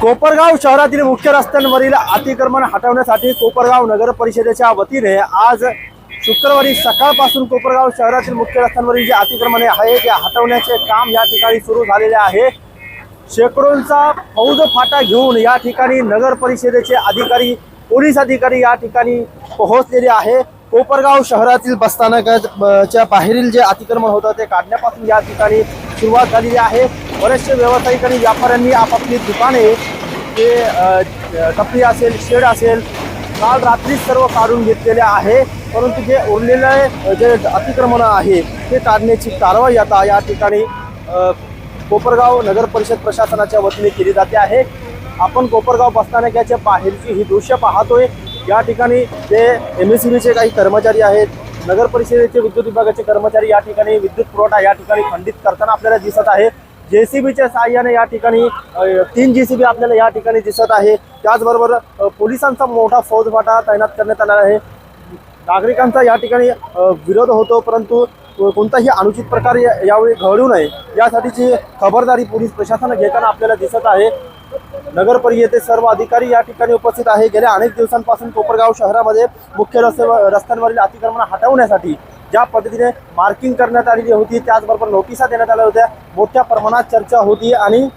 कोपरगाव शहरातील मुख्य रस्त्यांवरील अतिक्रमण हटवण्यासाठी कोपरगाव नगर परिषदेच्या वतीने आज शुक्रवारी सकाळपासून कोपरगाव शहरातील मुख्य रस्त्यांवरील जे अतिक्रमणे आहे ते हटवण्याचे काम या ठिकाणी सुरू झालेले आहे. शेकडोंचा फौज फाटा घेऊन या ठिकाणी नगर परिषदेचे अधिकारी पोलीस अधिकारी या ठिकाणी पोहोचलेले आहे. कोपरगाव शहरातील बसस्थानकाच्या बाहेरील जे अतिक्रमण होतं ते काढण्यापासून या ठिकाणी सुरुवात झालेली आहे. बरेचसे व्यावसायिक आणि व्यापाऱ्यांनी आपापली दुकाने ते टपरी असेल शेड असेल काल रात्री सर्व काढून घेतलेले आहे. परंतु जे उरलेले जे अतिक्रमण आहे ते काढण्याची कारवाई आता या ठिकाणी कोपरगाव नगर परिषद प्रशासनाच्या वतीने केली जाते आहे. आपण कोपरगाव बसस्थानकाच्या बाहेरची ही दृश्य पाहतोय. या ठिकाणी जे एम एस चे काही कर्मचारी आहेत नगर परिषदेचे विद्युत विभागाचे कर्मचारी या ठिकाणी विद्युत पुरवठा या ठिकाणी खंडित करताना आपल्याला दिसत आहे. जेसीबीच्या साहाय्याने या ठिकाणी तीन जेसीबी आपल्याला या ठिकाणी दिसत आहे. त्याचबरोबर पोलिसांचा मोठा फौजफाटा तैनात करण्यात आला आहे. नागरिकांचा या ठिकाणी विरोध होतो परंतु कोणताही अनुचित प्रकार या- यावेळी घडू नये. यासाठीची खबरदारी पोलीस प्रशासन घेताना आपल्याला दिसत आहे. नगर परिषदेचे सर्व अधिकारी या ठिकाणी उपस्थित आहे. गेल्या अनेक दिवसांपासून कोपरगाव शहरामध्ये मुख्य रस्ते रस्त्यांवरील अतिक्रमण हटवण्यासाठी ज्या पद्धतीने मार्किंग करण्यात आलेली होती त्याचबरोबर नोटिसा देण्यात आल्या होत्या. मोठ्या प्रमाणात चर्चा होती आणि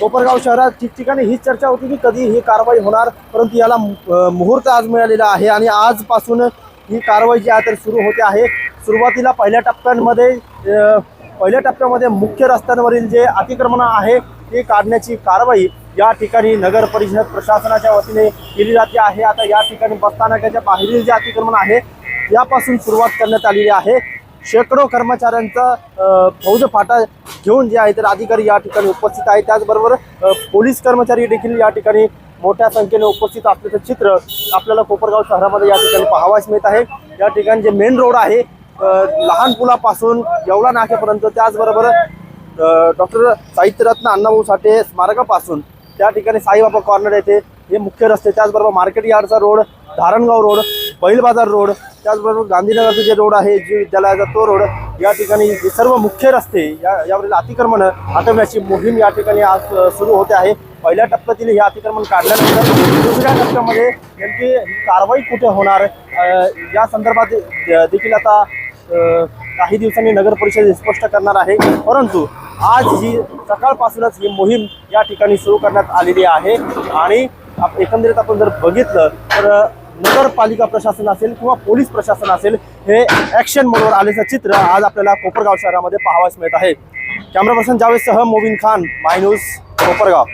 कोपरगाव शहरात ठिकठिकाणी हीच चर्चा होती की कधी ही कारवाई होणार परंतु याला मुहूर्त आज मिळालेला आहे आणि आजपासून ही कारवाई जी आहे तर सुरू होते आहे. सुरुवातीला पहिल्या टप्प्यांमध्ये पहिल्या टप्प्यामध्ये मुख्य रस्त्यांवरील जे अतिक्रमण आहे ते काढण्याची कारवाई या ठिकाणी नगर परिषद प्रशासनाच्या वतीने केली जाते आहे. आता या ठिकाणी बसस्थानकाच्या बाहेरील जे अतिक्रमण आहे यापासून सुरुवात करण्यात आलेली आहे. शेकडो कर्मचाऱ्यांचा फौजफाटा फौज फाटा घेऊन जे आहे तर अधिकारी या ठिकाणी उपस्थित आहे त्याचबरोबर पोलीस कर्मचारी देखील या ठिकाणी मोठ्या संख्येने उपस्थित असल्याचं चित्र आपल्याला कोपरगाव शहरामध्ये या ठिकाणी पाहावयास मिळत आहे. या ठिकाणी जे मेन रोड आहे लहान पुलापासून येवला नाक्यापर्यंत त्याचबरोबर डॉक्टर साहित्यरत्न अण्णाभाऊ साठे स्मारकापासून त्या ठिकाणी साईबाबा कॉर्नर येथे हे मुख्य रस्ते त्याचबरोबर मार्केट यार्डचा रोड धारणगाव रोड बैल बाजार रोड त्याचबरोबर गांधीनगरचं जे रोड आहे जी विद्यालयाचा तो रोड या ठिकाणी हे सर्व मुख्य रस्ते या यावरील अतिक्रमण हटवण्याची मोहीम या ठिकाणी आज सुरू होते आहे. पहिल्या टप्प्यातील हे अतिक्रमण काढल्यानंतर दुसऱ्या टप्प्यामध्ये नेमकी कारवाई कुठे होणार? या संदर्भात देखील आता काही दिवसांनी नगर परिषद स्पष्ट करणार आहे. परंतु आज ही सकाळपासूनच ही मोहीम या ठिकाणी सुरू करण्यात आलेली आहे. आणि एकंदरीत आपण जर बघितलं तर नगरपालिका प्रशासन असेल किंवा पोलीस प्रशासन असेल हे ऍक्शन मोडवर आल्याचं चित्र आज आपल्याला कोपरगाव शहरामध्ये पाहावयास मिळत आहे. कॅमेरा पर्सन जावेदसह मोबिन खान माय न्यूज कोपरगाव.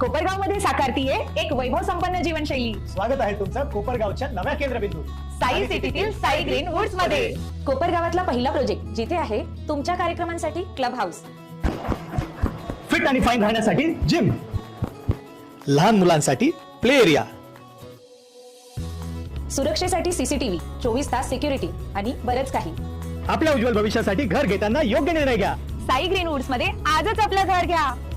कोपरगावमध्ये साकारतीये एक वैभव संपन्न जीवनशैली. स्वागत आहे तुमचं कोपरगावच्या नव्या केंद्रबिंदू साई सिटीतील साई ग्रीन वुड्समध्ये. कोपरगावातला पहिला प्रोजेक्ट जिथे आहे तुमच्या कार्यक्रमांसाठी क्लब हाऊस फिट आणि फाईन राहण्यासाठी जिम लहान मुलांसाठी प्ले एरिया सुरक्षेसाठी सीसीटीव्ही चोवीस तास सिक्युरिटी आणि बरंच काही. आपल्या उज्ज्वल भविष्यासाठी घर घेताना योग्य निर्णय घ्या. साई ग्रीन वुड्समध्ये आजच आपलं घर घ्या.